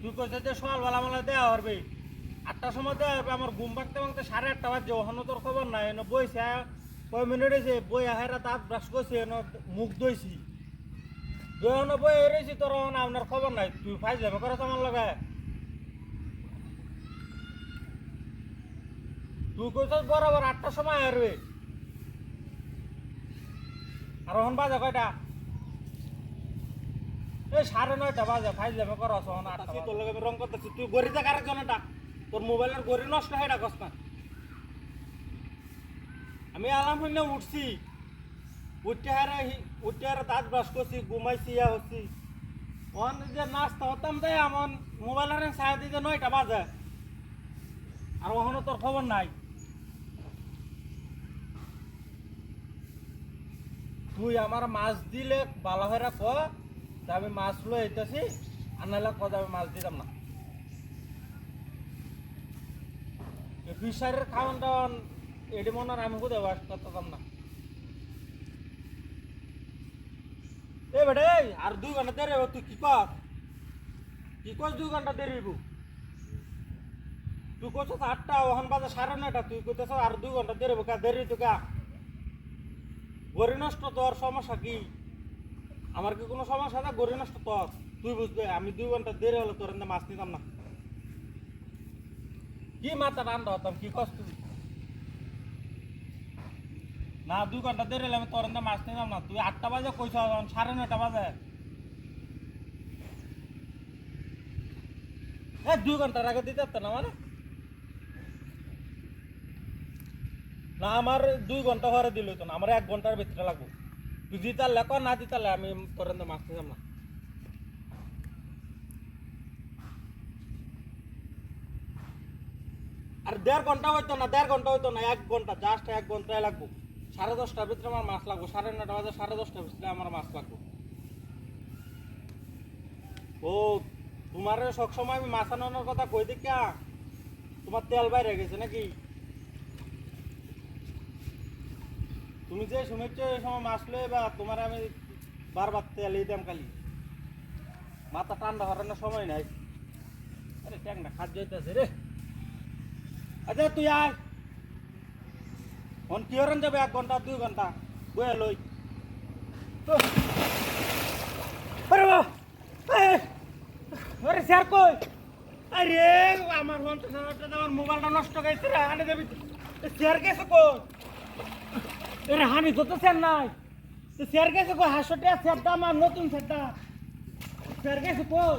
তুই কইছে যে সকালবেলা মেলা দেওয়া পারবে আটটার সময় দেওয়া পারবে আমার ঘুম ভাঙতে ভাঙতে নাই এনে বইছে কয় মিনিট হয়েছে বই আহেরা দাঁত ব্রাশ করছে এনে মুখ দইছি দোয়ানো বই রয়েছি তোর আপনার খবর নাই তুই ফাইজ যাবে করে আমার লগায় তুই কইছিস বরাবর আটটার সময় আসবে আর ওখান বাজে কয়টা এই সাড়ে নয়টা বাজে ফাইল যাবে কর আটটা তোর লগে রং করতেছি। তুই গড়ি দেখ এটা তোর মোবাইলের গড়ি নষ্ট হয় না না। আমি হইলে উঠছি। উঠতে হারে উঠতে হারে দাঁত ব্রাশ করছি, ঘুমাইছি, ইয়া হচ্ছি। ওখান যে নাস্তা হতাম দেয় আমার মোবাইলের সাড়ে দিতে নয়টা বাজে। আর ওখানে তোর খবর নাই। তুই আমার মাছ দিলে ভালো হয়ে ক যে আমি মাছ লই আইতেছি আর নাহলে ক যে আমি মাছ দিতাম না। ফিশারের খাওয়ান টাওয়ান এটি মনে হয় আমি কোথায় বাস করতাম না। এ বেটে আর দুই ঘণ্টা দেরি হইবো, তুই কি কর কি কর দুই ঘণ্টা দেরি হইব তুই কইছ আটটা ওখান বাজে সাড়ে নয়টা তুই কইতেছ আর দুই ঘণ্টা দেরি হইবো কা দেরি তো কা। গড়ি নষ্ট তোর সমস্যা কি? আমার কি কোনো সমস্যা না? গড়ি নষ্ট তোর তুই বুঝবে, আমি দুই ঘণ্টা দেরি হলে তোর মাছ নিতাম না। কি মাথা রান্না হতাম, কি কষ্ট। না, দুই ঘণ্টা দেরি হলে আমি তোর মাছ নিতাম না। তুই আটটা বাজে কইছ সাড়ে নয়টা বাজে। এ, দুই ঘণ্টার আগে দিতে পারতো না মানে? না, আমার দুই ঘণ্টা হরে দিল তো না, আমার এক ঘণ্টার ভিতরে লাগবো। তুই দিতার লেখ না দিতালে আমি তোর মাছ নিতাম না আর দেড় ঘণ্টা হইতো না দেড় ঘণ্টা হইতো না এক ঘণ্টা জাস্ট এক ঘন্টায় লাগবো সাড়ে দশটার ভিতরে আমার মাছ লাগবো সাড়ে নটা বাজে সাড়ে দশটার ভিতরে আমার মাছ লাগবো ও তোমার সবসময় আমি মাছ আনানোর কথা কই দেখা তোমার তেল বাইরে গেছে নাকি তুমি যে এই সময় মাছ লয়ে বা তোমার আমি বারবার তেল দিতাম খালি মাথা ঠান্ডা হওয়ার না সময় নাই। আরে ট্যাংটা খাদ্য হইতেছে রে আচ্ছা তুই আয় ফোন কি হরেন যাবে? এক ঘণ্টা দুই ঘণ্টা বয়ে লই। আরে স্যার কই। আরে আমার ফোনটা আমার মোবাইলটা নষ্ট গেছে রে আনে যাবি। স্যার গেছে কই? এরে হানি তো তো স্যার নাই। তো স্যার গেছে কই? হাসটে স্যারটা আমার নতুন স্যারটা স্যার গেছে কই?